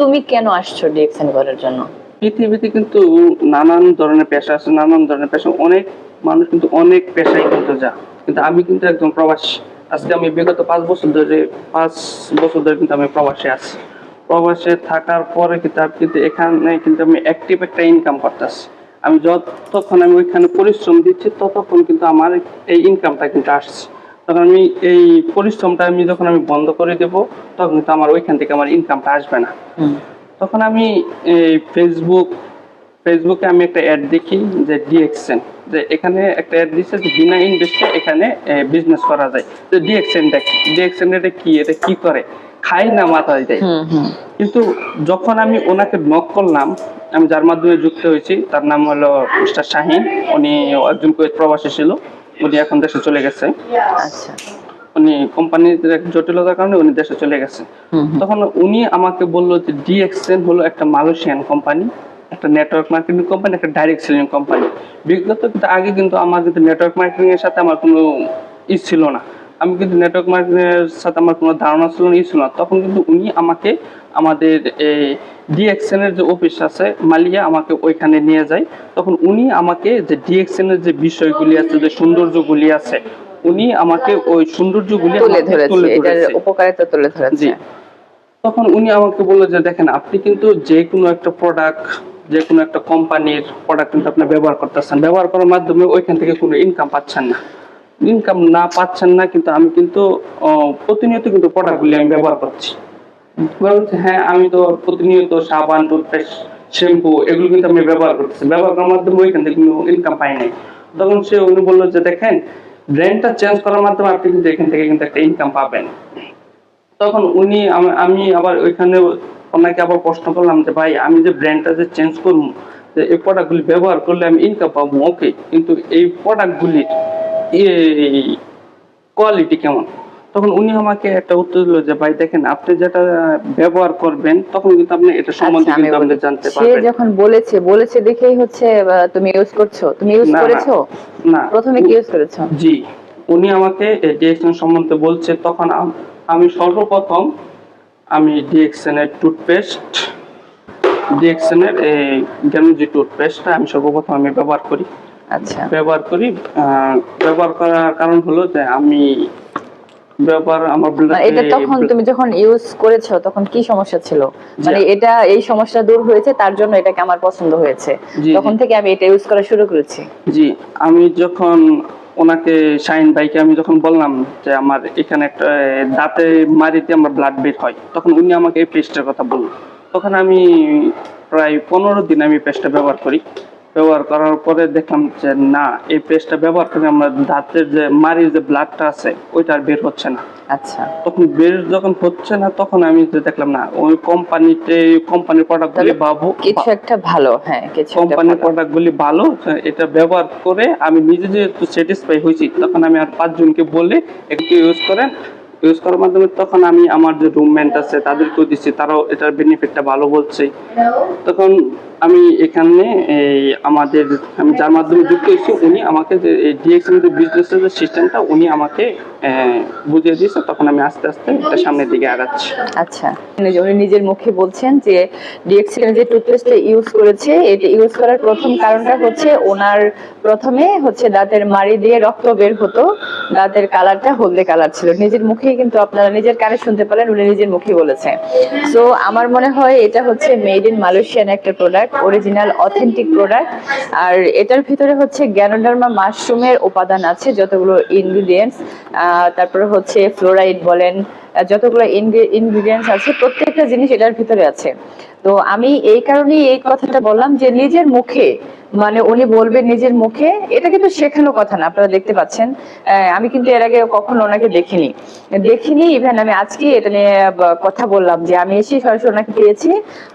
তুমি কেন আসছো ডিএক্সএন করার জন্য? পৃথিবীতে কিন্তু নানান ধরনের পেশা আছে, নানান ধরনের পেশা। অনেক মানুষ কিন্তু অনেক পেশায় কিন্তু যা কিন্তু আমি কিন্তু একদম প্রবাসী। আজকে আমি বিগত পাঁচ বছর ধরে, পাঁচ বছর ধরে কিন্তু আমি প্রবাসে আছি। প্রবাসে থাকার পরে কিন্তু আমি কিন্তু এখানে কিন্তু আমি অ্যাক্টিভ একটা ইনকাম করতেছি। আমি যতক্ষণ আমি ওইখানে পরিশ্রম দিচ্ছি, ততক্ষণ কিন্তু আমার এই ইনকামটা কিন্তু আসছে। তখন আমি এই পরিশ্রমটা আমি যখন আমি বন্ধ করে দেব তখন কিন্তু আমার ওইখান থেকে আমার ইনকামটা আসবে না। তখন আমি এই ফেসবুক ফেসবুকে আমি একটা অ্যাড দেখি যে ডিএক্সএন যে এখানে একটা অ্যাড দিচ্ছে যে বিনা ইনভেস্টে এখানে বিজনেস করা যায়। তো ডিএক্সএনটা কি? ডিএক্সএন এটা কি? এটা কি করে? খাই না মাথায় দেয়। কিন্তু যখন আমি ওনাকে নক করলাম আমি যার মাধ্যমে যুক্ত হয়েছি তার নাম হলো মিস্টার শাহিন। উনি একজন প্রবাসী ছিল। উনি এখন দেশে চলে গেছে। আচ্ছা। উনি কোম্পানির এক জটিলতার কারণে উনি দেশে চলে গেছে। তখন উনি আমাকে বলল যে ডিএক্সএন হলো একটা মালয়েশিয়ান কোম্পানি একটা নেটওয়ার্ক মার্কেটিং কোম্পানি একটা ডাইরেক্ট সেলিং কোম্পানি। বিগত কিন্তু আগে কিন্তু আমার কিন্তু নেটওয়ার্ক মার্কেটিং এর সাথে আমার কোনো ই ছিল না। আমি কিন্তু নেটওয়ার্ক মার্কেটিং এর সাথে আমার কোনো ধারণা ছিল না ছিল না। তখন কিন্তু উনি আমাকে আমাদের এই ডিএক্সএন এর যে অফিস আছে মালিয়া আমাকে ওইখানে নিয়ে যায়। তখন উনি আমাকে যে ডিএক্সএন এর যে বিষয়গুলি আছে যে সৌন্দর্যগুলি আছে উনি আমাকে ওই সৌন্দর্যগুলি তুলে ধরেছে এটার উপকারিতা তুলে ধরেছে। তখন উনি আমাকে বলল যে দেখেন আপনি কিন্তু যে কোনো একটা প্রোডাক্ট যে কোনো একটা কোম্পানির প্রোডাক্ট কিন্তু আপনি ব্যবহার করতেছেন। ব্যবহার করার মাধ্যমে ওইখান থেকে কোনো ইনকাম পাচ্ছেন না। ইনকাম না পাচ্ছেন না, কিন্তু আমি কিন্তু প্রতিনিয়ত কিন্তু প্রোডাক্টগুলি আমি ব্যবহার করছি। হ্যাঁ আমি তো প্রতিনিয়ত সাবান টুথপেস্ট শ্যাম্পু এগুলো কিন্তু আমি ব্যবহার করতেছি। ব্যবহার করার মাধ্যমে ওইখান থেকে কোনো ইনকাম পাই নাই। তখন সে উনি বলল যে, দেখেন ব্র্যান্ডটা চেঞ্জ করার মাধ্যমে আপনি কিন্তু এখান থেকে কিন্তু একটা ইনকাম পাবেন। তখন উনি, আমি আবার ওইখানে ওনাকে আবার প্রশ্ন করলাম যে, ভাই, আমি যে ব্র্যান্ডটা যে চেঞ্জ করব, যে এই প্রোডাক্টগুলি ব্যবহার করলে আমি ইনকাম পাবো ওকে কিন্তু এই প্রোডাক্টগুলির কোয়ালিটি কেমন? তখন উনি আমাকে একটা উত্তর দিল যে ভাই দেখেন আপনি যেটা ব্যবহার করবেন তখন কিন্তু আপনি এটা সম্বন্ধে আচ্ছা, কিন্তু আপনি। জানতে সে যখন বলেছে বলেছে দেখেই হচ্ছে তুমি ইউজ করছ। তুমি ইউজ। করেছ? না। প্রথমে কি ইউজ করেছ? জি উনি আমাকে ডিএক্সএন সম্বন্ধে বলছে তখন আমি সর্বপ্রথম আমি ডিএক্সএন এর টুথপেস্ট ডিএক্সএন এর গ্যানুজি টুথপেস্টটা আমি সর্বপ্রথম আমি ব্যবহার করি। আচ্ছা। ব্যবহার করি। ব্যবহার করার কারণ হলো যে আমি ব্যবহার আমার মানে এটা তখন তুমি যখন ইউজ করেছ তখন কি সমস্যা ছিল? মানে এটা এই সমস্যা দূর হয়েছে তার জন্য এটাকে আমার পছন্দ হয়েছে। তখন থেকে আমি এটা ইউজ করা শুরু করেছি। জি আমি যখন ওনাকে শাইন ভাইকে আমি যখন বললাম যে আমার এখানে একটা দাঁতে মারিতে আমার ব্লাড বের হয় তখন উনি আমাকে এই পেস্টের কথা বলল। তখন আমি প্রায় পনেরো দিন আমি পেস্টটা ব্যবহার করি। ব্যবহার করার পরে দেখলাম যে না এই পেস্টটা ব্যবহার করে আমার দাঁতের যে মারির যে ব্লাডটা আছে ওইটা আর বের হচ্ছে না। আচ্ছা। তখন বের যখন হচ্ছে না তখন আমি যে দেখলাম না ওই কোম্পানিতে কোম্পানির প্রোডাক্টগুলি তাহলে বাবু কিছু একটা ভালো হ্যাঁ কিছু কোম্পানির প্রোডাক্ট গুলি ভালো এটা ব্যবহার করে আমি নিজে যেহেতু স্যাটিসফাই হয়েছি তখন আমি আর পাঁচজনকে বলে একটু ইউজ করেন। ইউজ করার মাধ্যমে তখন আমি আমার যে রুমমেন্ট আছে তাদেরকেও দিচ্ছি তারাও এটার বেনিফিটটা ভালো বলছে। তখন আমি এখানে এই আমাদের, আমি যার মাধ্যমে যুক্ত হয়েছি, উনি আমাকে যে ডিএক্সএন যে বিজনেসের যে সিস্টেমটা উনি আমাকে বুঝিয়ে দিয়েছে। তখন আমি আস্তে আস্তে এটা সামনের দিকে আগাচ্ছি। আচ্ছা। উনি নিজের মুখে বলছেন যে ডিএক্সিল যে টুথপেস্টটা ইউজ করেছে, এটা ইউজ করার প্রথম কারণটা হচ্ছে ওনার প্রথমে হচ্ছে দাঁতের মাড়ি দিয়ে রক্ত বের হতো। দাঁতের কালারটা হলদে কালার ছিল। নিজের মুখেই কিন্তু আপনারা নিজের কানে শুনতে পারেন, উনি নিজের মুখে বলেছে সো আমার মনে হয় এটা হচ্ছে মেড ইন মালয়েশিয়ান একটা প্রোডাক্ট অরিজিনাল অথেন্টিক প্রোডাক্ট আর এটার ভিতরে হচ্ছে গ্যানোডার্মা মাশরুমের উপাদান আছে, যতগুলো ইনগ্রিডিয়েন্টস তারপরে হচ্ছে ফ্লোরাইড বলেন যতগুলো ইনগ্রিডিয়েন্টস আছে, প্রত্যেকটা জিনিস এটার ভিতরে আছে। তো আমি এই কারণেই এই কথাটা বললাম যে নিজের মুখে মানে উনি বলবেন নিজের মুখে, এটা কিন্তু শেখানো কথা না, আপনারা দেখতে পাচ্ছেন। আমি কিন্তু এর আগে কখনো ওনাকে দেখিনি। দেখিনি ইভেন আমি আজকে এটা নিয়ে কথা বললাম যে আমি এসে সরাসরি ওনাকে পেয়েছি।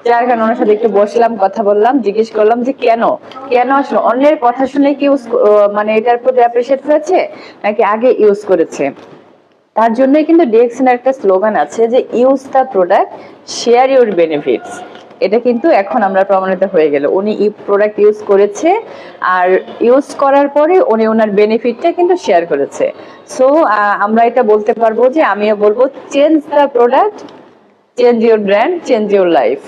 যার কারণে ওনার সাথে একটু বসলাম, কথা বললাম, জিজ্ঞেস করলাম যে কেন? কেন আসলে? অন্যের কথা শুনে কি মানে এটার প্রতি অ্যাপ্রিসিয়েট হয়েছে? নাকি আগে ইউজ করেছে? তার জন্যই কিন্তু ডিএক্সএন একটা স্লোগান আছে যে use the product share your benefits এটা কিন্তু এখন আমরা প্রমাণিত হয়ে গেল। উনি এই প্রোডাক্ট ইউজ করেছে আর ইউজ করার পরে উনি ওনার বেনিফিটটা কিন্তু শেয়ার করেছে। সো আমরা এটা বলতে পারব যে, আমিও বলব change the product change your brand change your life